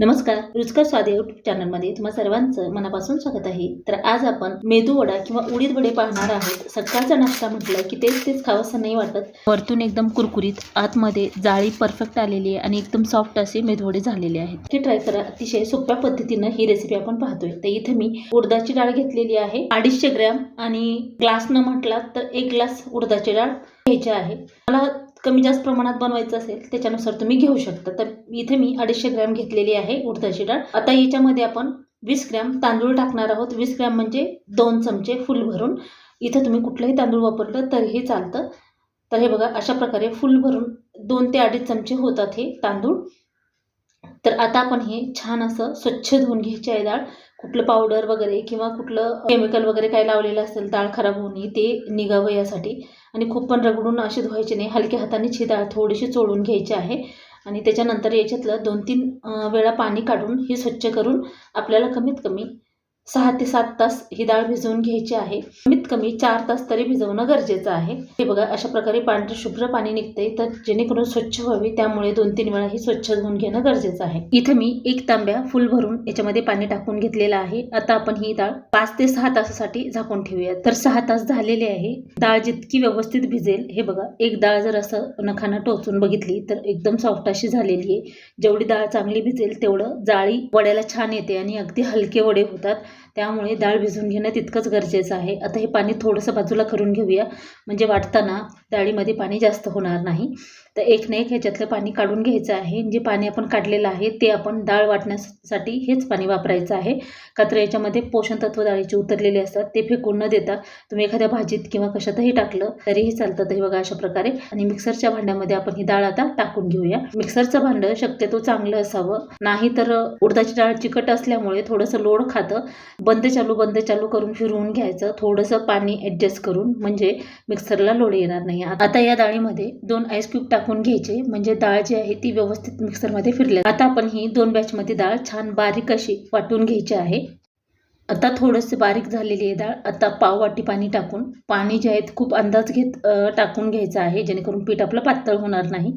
नमस्कार रुचकर स्वाद यूट्यूब चॅनलमध्ये तुम्हा सर्वांचं मनापासून स्वागत आहे. तर आज आपण मेदू वडा किंवा उडीद वडे पाहणार आहोत. सकाळचा नाश्ता म्हटलं की तेच तेच खावंसं नाही वाटत. वरतून एकदम कुरकुरीत आतमध्ये जाळी परफेक्ट आलेली आहे आणि एकदम सॉफ्ट असे मेदूवडे झालेले आहेत. ते ट्राय करा. अतिशय सोप्या पद्धतीनं ही रेसिपी आपण पाहतोय. तर इथे मी उडदाची डाळ घेतलेली आहे. अडीचशे ग्रॅम आणि ग्लासनं म्हटला तर एक ग्लास उडदाची डाळ घ्यायची आहे. मला कमी जास्त प्रमाणात बनवायचं असेल त्याच्यानुसार तुम्ही घेऊ शकता. तर इथे मी अडीचशे ग्रॅम घेतलेली आहे उडदाची डाळ. आता याच्यामध्ये आपण वीस ग्रॅम तांदूळ टाकणार आहोत. वीस ग्रॅम म्हणजे दोन चमचे फुल भरून. इथं तुम्ही कुठलंही तांदूळ वापरलं तरीही चालतं. तर हे बघा अशा प्रकारे फुल भरून दोन ते अडीच चमचे होतात हे तांदूळ. तर आता आपण हे छान असं स्वच्छ धुवून घ्यायची आहे डाळ. कुठलं पावडर वगैरे किंवा कुठलं केमिकल वगैरे काय लावलेलं असेल डाळ खराब होऊ नये ते निघावं यासाठी. आणि खूप पण रगडून अशी धुवायची नाही. हलक्या हाताने ही डाळ थोडीशी चोळून घ्यायची आहे. आणि त्याच्यानंतर याच्यातलं दोन तीन वेळा पाणी काढून ही स्वच्छ करून आपल्याला कमीत कमी सहा ते सात तास ही डाळ भिजवून घ्यायची आहे. कमीत कमी चार तास तरी भिजवणं गरजेचं आहे. हे बघा अशा प्रकारे पांढरं शुभ्र पाणी निघते तर जेणेकरून स्वच्छ व्हावी त्यामुळे दोन तीन वेळा ही स्वच्छ धुवून घेणं गरजेचं आहे. इथे मी एक तांब्या फुल भरून याच्यामध्ये पाणी टाकून घेतलेलं आहे. आता आपण ही डाळ पाच ते सहा तासासाठी झाकून ठेवूया तर सहा तास झालेले आहे. डाळ जितकी व्यवस्थित भिजेल हे बघा एक डाळ जर असं नखानं टोचून बघितली तर एकदम सॉफ्ट अशी झालेली आहे. जेवढी डाळ चांगली भिजेल तेवढं जाळी वड्याला छान येते आणि अगदी हलके वडे होतात. त्यामुळे डाळ भिजून घेणं तितकंच गरजेचं आहे. आता हे पाणी थोडंसं बाजूला करून घेऊया. म्हणजे वाटताना डाळीमध्ये पाणी जास्त होणार नाही. तर एक ना एक ह्याच्यातलं पाणी काढून घ्यायचं आहे. जे पाणी आपण काढलेलं आहे ते आपण डाळ वाटण्यासाठी हेच पाणी वापरायचं आहे. का तर याच्यामध्ये पोषण तत्व डाळीचे उतरलेले असतात. ते फेकून न देता तुम्ही एखाद्या भाजीत किंवा कशातही टाकलं तरीही चालतं. हे बघा अशा प्रकारे. आणि मिक्सरच्या भांड्यामध्ये आपण ही डाळ आता टाकून घेऊया. मिक्सरचं भांडं शक्यतो चांगलं असावं. नाही तर उडदाची डाळ चिकट असल्यामुळे थोडंसं लोड खातं. बंद चालू बंद चालू करून फिरवून घ्यायचं. थोडंसं पाणी ॲडजस्ट करून म्हणजे मिक्सरला लोड येणार नाही. आता या डाळीमध्ये दोन आईस क्यूब टाकून घ्यायचे. म्हणजे डाळ जी आहे ती व्यवस्थित मिक्सरमध्ये फिरले आता आपण ही दोन बॅचमध्ये डाळ छान बारीक अशी वाटून घ्यायची आहे. आता थोडंसं बारीक झालेली आहे डाळ. आता पाव वाटी पाणी टाकून पाणी जे आहे खूप अंदाज घेत टाकून घ्यायचं आहे. जेणेकरून पीठ आपलं पातळ होणार नाही.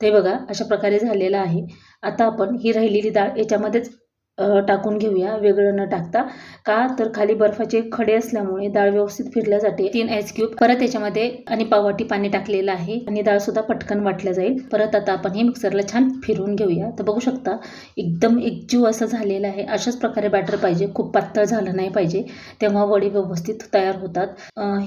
ते बघा अशा प्रकारे झालेलं आहे. आता आपण ही राहिलेली डाळ याच्यामध्येच टाकून घेऊया. वेगळं न टाकता. का? तर खाली बर्फाचे खडे असल्यामुळे डाळ व्यवस्थित फिरल्या जाते. तीन आईस क्यूब परत याच्यामध्ये आणि पाववाटी पाणी टाकलेलं आहे. आणि डाळ सुद्धा पटकन वाटल्या जाईल. परत आता आपण हे मिक्सरला छान फिरवून घेऊया. तर बघू शकता एकदम एकजीव असं झालेलं आहे. अशाच प्रकारे बॅटर पाहिजे. खूप पातळ झालं नाही पाहिजे. तेव्हा वडे व्यवस्थित तयार होतात.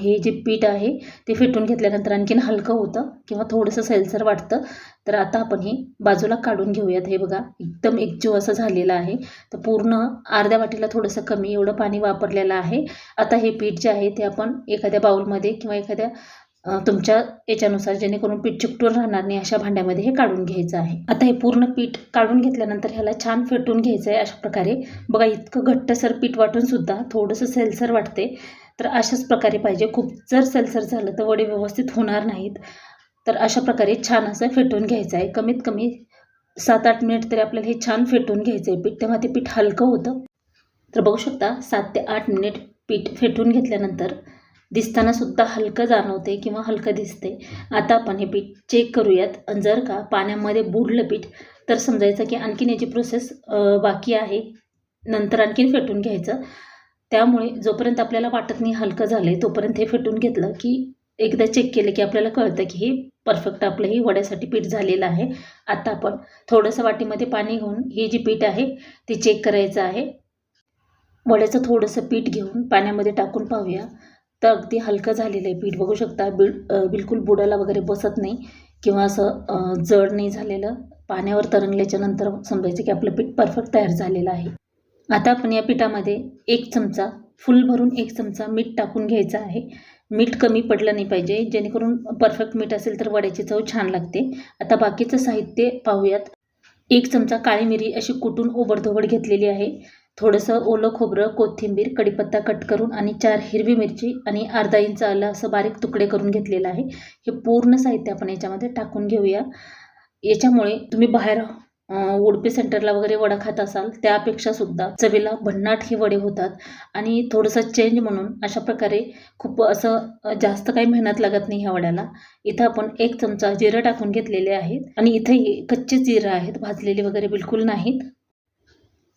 हे जे पीठ आहे ते फेटून घेतल्यानंतर आणखीन हलकं होतं. किंवा थोडंसं सैलसर वाटतं. तर आता आपण हे बाजूला काढून घेऊयात. हे बघा एकदम एकजीव असं झालेलं आहे. तर पूर्ण अर्ध्या वाटीला थोडंसं कमी एवढं पाणी वापरलेलं आहे. आता हे पीठ जे आहे ते आपण एखाद्या बाऊलमध्ये किंवा एखाद्या तुमच्या याच्यानुसार जेणेकरून पीठ चिकटून राहणार नाही अशा भांड्यामध्ये हे काढून घ्यायचं आहे. आता हे पूर्ण पीठ काढून घेतल्यानंतर ह्याला छान फेटून घ्यायचं आहे अशा प्रकारे. बघा इतकं घट्टसर पीठ वाटून सुद्धा थोडंसं सेलसर वाटते. तर अशाच प्रकारे पाहिजे. खूप जर सेलसर झालं तर वडे व्यवस्थित होणार नाहीत. तर अशा प्रकारे छान असं फेटून घ्यायचं आहे. कमीत कमी सात आठ मिनिट तरी आपल्याला हे छान फेटून घ्यायचं आहे. पीठ तेव्हा ते पीठ हलकं होतं. तर बघू शकता सात ते आठ मिनिट पीठ फेटून घेतल्यानंतर दिसताना सुद्धा हलकं जाणवते किंवा हलकं दिसते आता आपण हे पीठ चेक करूयात. आणि जर का पाण्यामध्ये बुडलं पीठ तर समजायचं की आणखीन याची प्रोसेस बाकी आहे. नंतर आणखीन फेटून घ्यायचं. त्यामुळे जोपर्यंत आपल्याला वाटत नाही हलकं झालं आहे तोपर्यंत हे फेटून घेतलं की एकदा चेक केलं की आपल्याला कळतं की हे परफेक्ट आपलं हे वड्यासाठी पीठ झालेलं आहे. आता आपण थोडंसं वाटीमध्ये पाणी घेऊन हे जे पीठ आहे ते चेक करायचं आहे. वड्याचं थोडंसं पीठ घेऊन पाण्यामध्ये टाकून पाहूया. तर अगदी हलकं झालेलं आहे पीठ. बघू शकता बिल बिलकुल बुडाला वगैरे बसत नाही किंवा असं जड नाही झालेलं. पाण्यावर तरंगल्याच्या नंतर समजायचं की आपलं पीठ परफेक्ट तयार झालेलं आहे. आता आपण या पिठामध्ये एक चमचा फुल भरून एक चमचा मीठ टाकून घ्यायचं आहे. मीठ कमी पडलं नाही पाहिजे जेणेकरून परफेक्ट मीठ असेल तर वड्याची चव छान लागते. आता बाकीचं साहित्य पाहूयात. एक चमचा काळी मिरी अशी कुटून ओबडधोबड घेतलेली आहे. थोडंसं ओलं खोबरं कोथिंबीर कडीपत्ता कट करून आणि चार हिरवी मिरची आणि अर्धा इंच आलं असं बारीक तुकडे करून घेतलेलं आहे. हे पूर्ण साहित्य आपण याच्यामध्ये टाकून घेऊया. याच्यामुळे तुम्ही बाहेर उडपी सेंटरला वगैरे वडा खात असाल त्यापेक्षा सुद्धा चवीला भन्नाट हे वडे होतात. आणि थोडंसं चेंज म्हणून अशा प्रकारे खूप असं जास्त काही मेहनत लागत नाही ह्या वड्याला. इथं आपण एक चमचा जिरं टाकून घेतलेले आहेत. आणि इथंही कच्चे जिरं आहेत भाजलेले वगैरे बिलकुल नाहीत.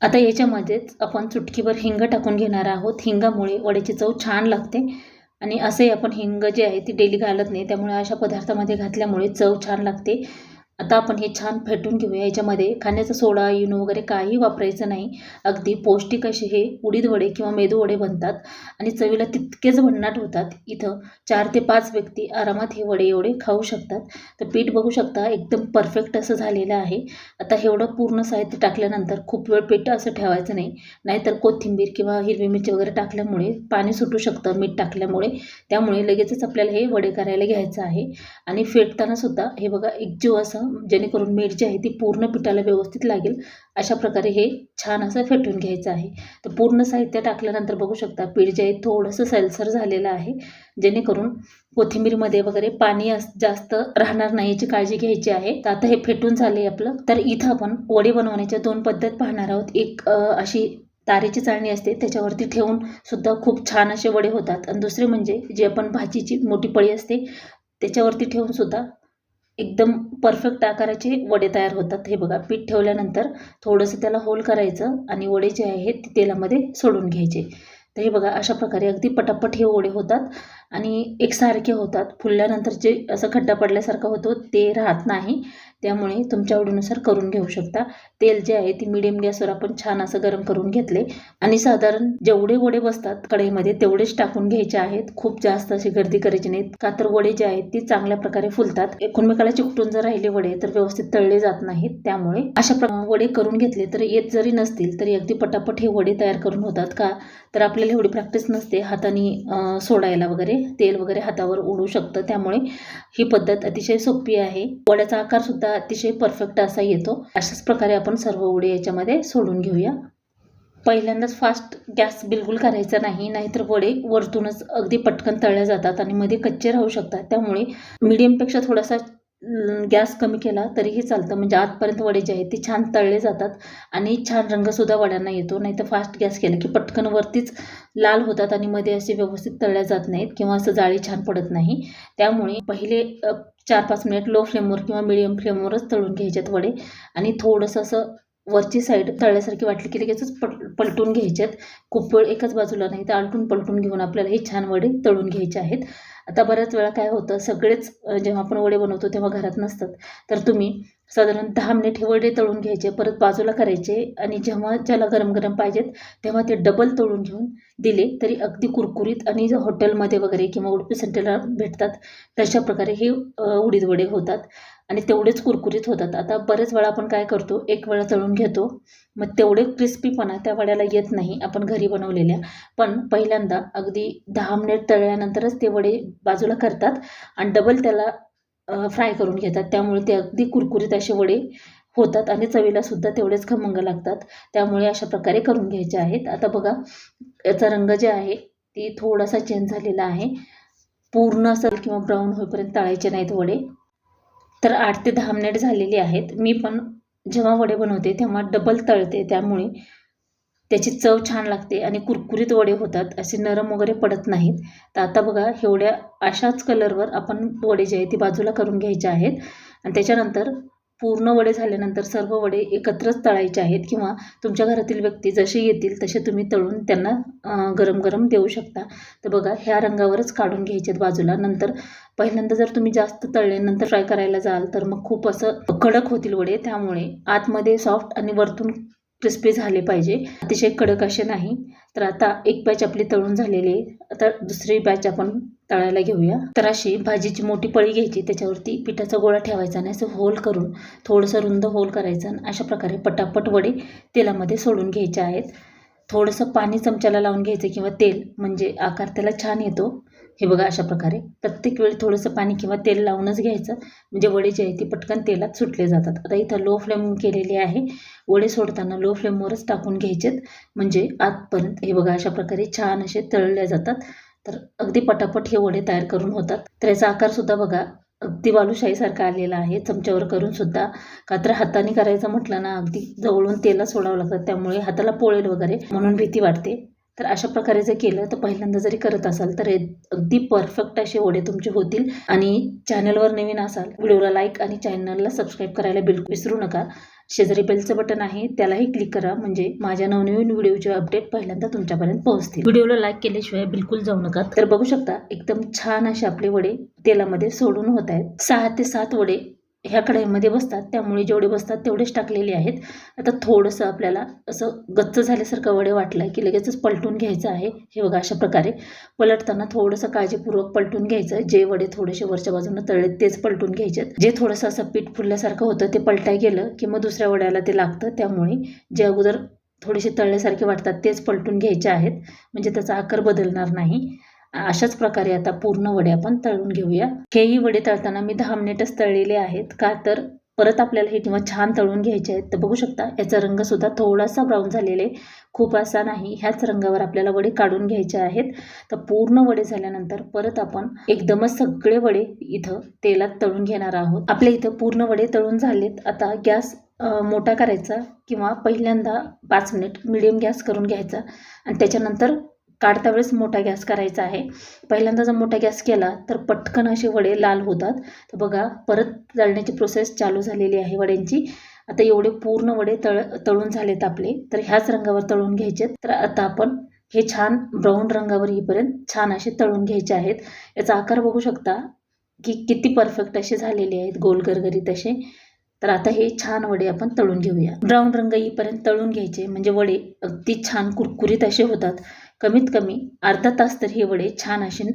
आता याच्यामध्येच आपण चुटकीवर हिंग टाकून घेणार आहोत. हिंगामुळे वड्याची चव छान लागते. आणि असंही आपण हिंग जे आहे ती डेली घालत नाही. त्यामुळे अशा पदार्थामध्ये घातल्यामुळे चव छान लागते. आता आपण हे छान फेटून घेऊया. याच्यामध्ये खाण्याचा सोडा इनो वगैरे काही वापरायचं नाही. अगदी पौष्टिक असे हे उडीद वडे किंवा मेदू वडे बनतात आणि चवीला तितकेच भन्नाट होतात. इथं चार ते पाच व्यक्ती आरामात हे वडे एवढे खाऊ शकतात. तर पीठ बघू शकता एकदम परफेक्ट असं झालेलं आहे. आता एवढं पूर्ण साहित्य टाकल्यानंतर खूप वेळ पीठ असं ठेवायचं नाही. नाहीतर कोथिंबीर किंवा हिरवी मिरची वगैरे टाकल्यामुळे पाणी सुटू शकतं मीठ टाकल्यामुळे. त्यामुळे लगेचच आपल्याला हे वडे करायला घ्यायचं आहे. आणि फेटताना सुद्धा हे बघा एकजीव असं जेणेकरून मीठ जी आहे ती पूर्ण पिठाला व्यवस्थित लागेल. अशा प्रकारे हे छान असं फेटून घ्यायचं आहे. तर पूर्ण साहित्य टाकल्यानंतर बघू शकता पीठ जे आहे थोडंसं सैलसर झालेलं आहे. जेणेकरून कोथिंबीरमध्ये वगैरे पाणी जास्त राहणार नाही याची काळजी घ्यायची आहे. तर आता हे फेटून झाले आपलं. तर इथं आपण वडे बनवण्याच्या दोन पद्धत पाहणार आहोत. एक अशी तारेची चाळणी असते. त्याच्यावरती ठेवून सुद्धा खूप छान असे वडे होतात. आणि दुसरे म्हणजे जी आपण भाजीची मोठी पळी असते त्याच्यावरती ठेवून सुद्धा एकदम परफेक्ट आकाराचे वडे तयार होतात. हे बघा पीठ ठेवल्यानंतर थोडंसं त्याला होल करायचं आणि वडे जे आहेत ते तेलामध्ये सोडून घ्यायचे. तर हे बघा अशा प्रकारे अगदी पटापट हे वडे होतात. आणि एकसारखे होतात. फुलल्यानंतर जे असं खड्डा पडल्यासारखं होतो ते राहत नाही. त्यामुळे तुमच्या आवडीनुसार करून घेऊ शकता. तेल जे आहे ते मिडियम गॅसवर आपण छान असं गरम करून घेतले. आणि साधारण जेवढे वडे बसतात कढईमध्ये तेवढेच टाकून घ्यायचे आहेत. खूप जास्त अशी गर्दी करायची नाहीत का तर वडे जे आहेत ते चांगल्या प्रकारे फुलतात. एकूणमेकाला चिकटून जर राहिले वडे तर व्यवस्थित तळले जात नाहीत. त्यामुळे अशा प्रमाणे वडे करून घेतले तर येत जरी नसतील तरी अगदी पटापट हे वडे तयार करून होतात का? तर आपल्याला एवढी प्रॅक्टिस नसते हाताने सोडायला वगैरे. तेल वगैरे हातावर उडू शकतं. त्यामुळे ही पद्धत अतिशय सोपी आहे. वड्याचा आकार सुद्धा अतिशय परफेक्ट असा येतो. अशाच प्रकारे आपण सर्व वडे याच्यामध्ये सोडून घेऊया. पहिल्यांदाच फास्ट गॅस बिलकुल करायचा नाही नाहीतर वडे वरतूनच अगदी पटकन तळल्या जातात आणि मध्ये कच्चे राहू शकतात. त्यामुळे मीडियमपेक्षा थोडासा गॅस कमी केला तरीही चालतं. म्हणजे आतपर्यंत वडे जे आहेत ते छान तळले जातात आणि छान रंगसुद्धा वड्यांना येतो. नाही तर फास्ट गॅस केला की पटकन वरतीच लाल होतात आणि मध्ये असे व्यवस्थित तळल्या जात नाहीत किंवा असं जाळी छान पडत नाही. त्यामुळे पहिले चार पाच मिनिट लो फ्लेमवर किंवा मिडियम फ्लेमवरच तळून घ्यायच्यात वडे आणि थोडंसं असं वरची साईड तळल्यासारखी वाटली की लगेचच पट पलटून घ्यायच्यात खूप वेळ एकाच बाजूला नाही तर आलटून पलटून घेऊन आपल्याला हे छान वडे तळून घ्यायचे आहेत. आता बऱ्याच वेळा काय होतं सगळेच जेव्हा आपण वडे बनवतो तेव्हा घरात नसतात. तर तुम्ही साधारण दहा मिनिट हे वडे तळून घ्यायचे परत बाजूला करायचे आणि जेव्हा ज्याला गरम गरम पाहिजेत तेव्हा ते डबल तळून घेऊन दिले तरी अगदी कुरकुरीत आणि हॉटेलमध्ये वगैरे किंवा उडपी सेंटरला भेटतात तशा प्रकारे हे उडीद वडे होतात. आणि तेवढेच कुरकुरीत होतात. आता बरेच वेळा आपण काय करतो एक वेळा तळून घेतो मग तेवढे क्रिस्पीपणा त्या वड्याला येत नाही आपण घरी बनवलेल्या. पण पहिल्यांदा अगदी दहा मिनिट तळल्यानंतरच ते वडे बाजूला करतात आणि डबल त्याला फ्राय करून घेतात. त्यामुळे ते अगदी कुरकुरीत असे वडे होतात आणि चवीला सुद्धा तेवढेच खमंग लागतात. त्यामुळे अशा प्रकारे करून घ्यायचे आहेत. आता बघा याचा रंग जे आहे ती थोडासा चेंज झालेला आहे. पूर्ण असेल किंवा ब्राऊन होईपर्यंत तळायचे नाहीत वडे. तर आठ ते दहा मिनिट झालेली आहेत. मी पण जेव्हा वडे बनवते तेव्हा डबल तळते. त्यामुळे त्याची चव छान लागते आणि कुरकुरीत वडे होतात असे नरम वगैरे पडत नाहीत. तर आता बघा एवढ्या अशाच कलरवर आपण वडे जे आहे ते बाजूला करून घ्यायचे आहेत. आणि त्याच्यानंतर पूर्ण वडे झाल्यानंतर सर्व वडे एकत्रच तळायचे आहेत किंवा तुमच्या घरातील व्यक्ती जसे येतील तसे तुम्ही तळून त्यांना गरम गरम देऊ शकता. तर बघा ह्या रंगावरच काढून घ्यायचे आहेत बाजूला. नंतर पहिल्यांदा जर तुम्ही जास्त तळले नंतर फ्राय करायला जाल तर मग खूप असं कडक होतील वडे. त्यामुळे आतमध्ये सॉफ्ट आणि वरतून क्रिस्पी झाले पाहिजे. अतिशय कडक असे नाही. तर आता एक बॅच आपली तळून झालेली आहे. आता दुसरी बॅच आपण तळायला घेऊया. तर अशी भाजीची मोठी पळी घ्यायची. त्याच्यावरती पिठाचा गोळा ठेवायचा नाही असं होल करून थोडंसं रुंद होल करायचं आणि अशा प्रकारे पटापट वडे तेलामध्ये सोडून घ्यायचे आहेत. थोडंसं पाणी चमच्याला लावून घ्यायचं किंवा तेल म्हणजे आकार त्याला छान येतो. हे बघा अशा प्रकारे. प्रत्येक वेळी थोडंसं पाणी किंवा तेल लावूनच घ्यायचं. म्हणजे वडे जे आहे ते पटकन तेलात सुटले जातात. आता इथं लो फ्लेम केलेली आहे. वडे सोडताना लो फ्लेमवरच टाकून घ्यायचेत. म्हणजे आतपर्यंत हे बघा अशा प्रकारे छान असे तळले जातात. तर अगदी पटापट हे वडे तयार करून होतात. तर याचा आकारसुद्धा बघा अगदी बालुशाहीसारखा आलेला आहे. चमच्यावर करून सुद्धा. का तर हाताने करायचं म्हटलं ना अगदी जवळून तेला सोडावं लागतं. त्यामुळे हाताला पोळेल वगैरे म्हणून भीती वाटते. तर अशा प्रकारे जर केलं तर पहिल्यांदा जरी करत असाल तर अगदी परफेक्ट असे वडे तुमचे होतील. आणि चॅनलवर नवीन असाल व्हिडिओला लाईक आणि चॅनलला सबस्क्राईब करायला बिलकुल विसरू नका. शेजारी बेलचं बटन आहे त्यालाही क्लिक करा. म्हणजे माझ्या नवनवीन व्हिडिओचे अपडेट पहिल्यांदा तुमच्यापर्यंत पोहोचतील. व्हिडिओला लाईक केल्याशिवाय बिलकुल जाऊ नका. तर बघू शकता एकदम छान असे आपले वडे तेलामध्ये सोडून होत आहेत. सहा ते सात वडे ह्या कढईमध्ये बसतात. त्यामुळे जेवढे बसतात तेवढेच टाकलेले आहेत. आता थोडंसं आपल्याला असं गच्च झाल्यासारखं वडे वाटलं की लगेचच पलटून घ्यायचं आहे. हे बघा अशा प्रकारे. पलटताना थोडंसं काळजीपूर्वक पलटून घ्यायचं. जे वडे थोडेसे वरच्या बाजूनं तळले तेच पलटून घ्यायचे. जे थोडंसं असं पीठ फुलल्यासारखं होतं ते पलटाय गेलं की मग दुसऱ्या वड्याला ते लागतं. त्यामुळे जे अगोदर थोडेसे तळल्यासारखे वाटतात तेच पलटून घ्यायचे आहेत. म्हणजे त्याचा आकार बदलणार नाही. अशाच प्रकारे आता पूर्ण वडे आपण तळून घेऊया. हेही वडे तळताना मी दहा मिनिटच तळलेले आहेत. का तर परत आपल्याला हे किंवा छान तळून घ्यायचे आहेत. तर बघू शकता याचा रंगसुद्धा थोडासा ब्राऊन झालेले खूप असा नाही. ह्याच रंगावर आपल्याला वडे काढून घ्यायचे आहेत. तर पूर्ण वडे झाल्यानंतर परत आपण एकदमच सगळे वडे इथं तेलात तळून घेणार आहोत. आपल्या इथं पूर्ण वडे तळून झालेत. आता गॅस मोठा करायचा किंवा पहिल्यांदा पाच मिनिट मिडियम गॅस करून घ्यायचा. आणि त्याच्यानंतर काढता वेळेस मोठा गॅस करायचा आहे. पहिल्यांदा जर मोठा गॅस केला तर पटकन असे वडे लाल होतात. तर बघा परत तळण्याची प्रोसेस चालू झालेली आहे वड्यांची. आता एवढे पूर्ण वडे तळ तळून झालेत आपले तर ह्याच रंगावर तळून घ्यायचे. तर आता आपण हे छान ब्राऊन रंगावर येईपर्यंत छान असे तळून घ्यायचे आहेत. याचा आकार बघू शकता की किती परफेक्ट असे झालेले आहेत गोल गरगरीत असे. तर आता हे छान वडे आपण तळून घेऊया. ब्राऊन रंग येईपर्यंत तळून घ्यायचे म्हणजे वडे अगदी छान कुरकुरीत असे होतात. कमीत कमी अर्धा तास तर हे वडे छान असे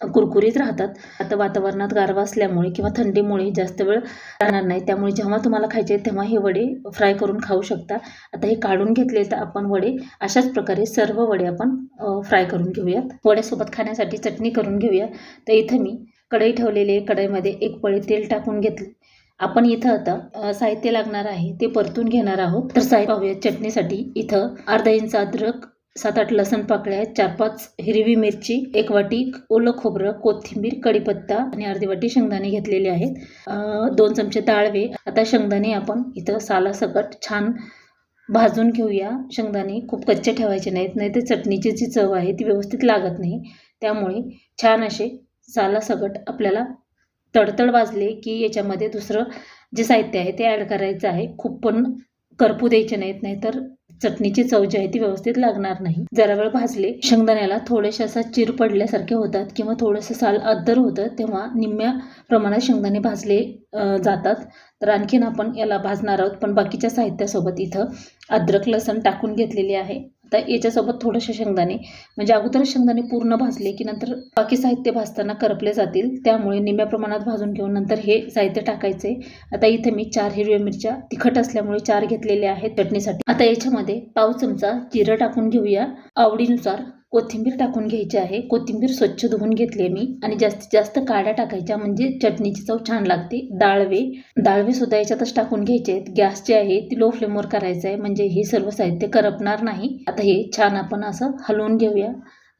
कुरकुरीत राहतात. आता वातावरणात गारवा असल्यामुळे किंवा थंडीमुळे जास्त वेळ राहणार नाही. त्यामुळे जेव्हा तुम्हाला खायचे तेव्हा हे वडे फ्राय करून खाऊ शकता. आता हे काढून घेतले तर आपण वडे अशाच प्रकारे सर्व वडे आपण फ्राय करून घेऊयात. वड्यासोबत खाण्यासाठी चटणी करून घेऊया तर इथं मी कढई ठेवलेली कढईमध्ये एक पळी तेल टाकून घेतले. आपण इथं आता साहित्य लागणार आहे. ते परतून घेणार आहोत. तर साहित्य पाहूया चटणीसाठी. इथं अर्धा इंच अद्रक सात आठ लसण पाकळ्या चार पाच हिरवी मिरची एक वाटी ओलं खोबरं कोथिंबीर कढीपत्ता आणि अर्धी वाटी शेंगदाणे घेतलेले आहेत. दोन चमचे ताळवे आता शेंगदाणे आपण इथं सालासकट छान भाजून घेऊया. शेंगदाणे खूप कच्चे ठेवायचे नाहीत नाही तर चटणीची जी चव आहे ती व्यवस्थित लागत नाही. त्यामुळे छान असे सालासकट आपल्याला तडतड वाजले की याच्यामध्ये दुसरं जे साहित्य आहे ते ॲड करायचं आहे. खूप पण करपू द्यायचे नाहीत नाहीतर चटणीची चव जी आहे ती व्यवस्थित लागणार नाही. जरा वेळ भाजले शेंगदाण्याला थोडेसे असा चिर पडल्यासारखे होतात किंवा थोडंसं साल अद्दर होतं तेव्हा निम्म्या प्रमाणात शेंगदाणे भाजले जातात. तर आणखीन आपण याला भाजणार आहोत पण बाकीच्या साहित्यासोबत इथं अद्रक लसण टाकून घेतलेले आहे. आता याच्यासोबत थोडेसे शेंगदाणे म्हणजे अगोदरच शेंगदाणे पूर्ण भाजले की नंतर बाकी साहित्य भाजताना करपले जातील. त्यामुळे निम्म्या प्रमाणात भाजून घेऊन नंतर हे साहित्य टाकायचे. आता इथे मी चार हिरव्या मिरच्या तिखट असल्यामुळे चार घेतलेल्या आहेत चटणीसाठी. आता याच्यामध्ये पाव चमचा जिरं टाकून घेऊया. आवडीनुसार कोथिंबीर टाकून घ्यायची आहे. कोथिंबीर स्वच्छ धुवून घेतली आहे मी. आणि जास्तीत जास्त काड्या टाकायच्या म्हणजे चटणीची चव छान लागते. डाळवे डाळवे सुद्धा याच्यातच टाकून घ्यायचे आहेत. गॅस जे आहे ती लो फ्लेमवर करायचं आहे. म्हणजे हे सर्व साहित्य करपणार नाही. आता हे छान आपण असं हलवून घेऊया.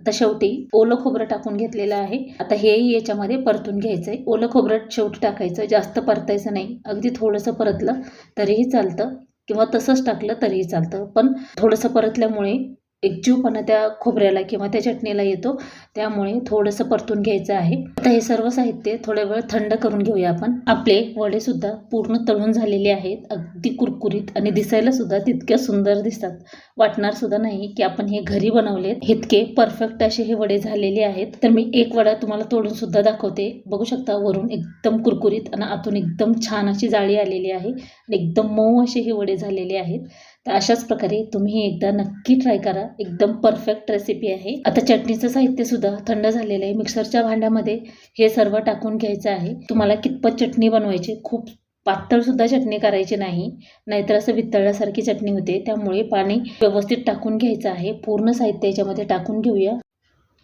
आता शेवटी ओलं खोबरं टाकून घेतलेलं आहे. आता हेही याच्यामध्ये परतून घ्यायचं आहे ओलं खोबरं शेवटी टाकायचं. जास्त परतायचं नाही. अगदी थोडंसं परतलं तरीही चालतं. किंवा तसंच टाकलं तरीही चालतं. पण थोडंसं परतल्यामुळे एकजीवपणा त्या खोबऱ्याला किंवा त्या चटणीला येतो. त्यामुळे थोडंसं परतून घ्यायचं आहे. आता हे सर्व साहित्य थोड्या वेळ थंड करून घेऊया आपण. आपले वडे सुद्धा पूर्ण तळून झालेले आहेत. अगदी कुरकुरीत आणि दिसायला सुद्धा तितक्या सुंदर दिसतात. वाटणार सुद्धा नाही की आपण हे घरी बनवलेत. इतके परफेक्ट असे हे वडे झालेले आहेत. तर मी एक वडा तुम्हाला तोडून सुद्धा दाखवते. बघू शकता वरून एकदम कुरकुरीत आणि आतून एकदम छान अशी जाळी आलेली आहे. एकदम मऊ असे हे वडे झालेले आहेत. तर अशाच प्रकारे तुम्ही एकदा नक्की ट्राय करा. एकदम परफेक्ट रेसिपी आहे. आता चटणीचं साहित्य सुद्धा थंड झालेलं आहे. मिक्सरच्या भांड्यामध्ये हे सर्व टाकून घ्यायचं आहे. तुम्हाला कितपत चटणी बनवायची? खूप पातळ सुद्धा चटणी करायची नाही. नाहीतर असं वितळल्यासारखी चटणी होते. त्यामुळे पाणी व्यवस्थित टाकून घ्यायचं आहे. पूर्ण साहित्य याच्यामध्ये टाकून घेऊया.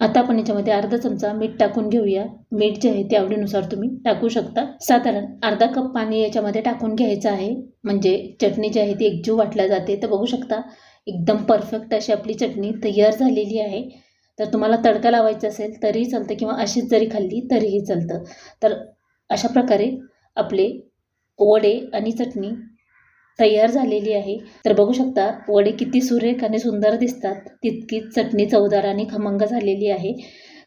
आता आपण याच्यामध्ये अर्धा चमचा मीठ टाकून घेऊया. मीठ जे आहे ते आवडीनुसार तुम्ही टाकू शकता. साधारण अर्धा कप पाणी याच्यामध्ये टाकून घ्यायचं आहे. म्हणजे चटणी जी आहे ती एकजीव वाटल्या जाते. तर बघू शकता एकदम परफेक्ट अशी आपली चटणी तयार झालेली आहे. तर तुम्हाला तडका लावायचा असेल तरीही चालतं किंवा अशीच जरी खाल्ली तरीही चालतं. तर अशा प्रकारे आपले वडे आणि चटणी तयार झालेली आहे. तर बघू शकता वडे किती सुरेख आणि सुंदर दिसतात. तितकी चटणी चवदार आणि खमंग झालेली आहे.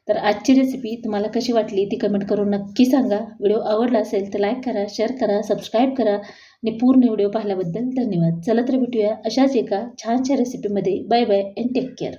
तर आजची रेसिपी तुम्हाला कशी वाटली ती कमेंट करून नक्की सांगा. व्हिडिओ आवडला असेल तर लाईक करा शेअर करा सबस्क्राईब करा आणि पूर्ण व्हिडिओ पाहिल्याबद्दल धन्यवाद. चला तर भेटूया अशाच एका छानशा रेसिपीमध्ये bye bye and take care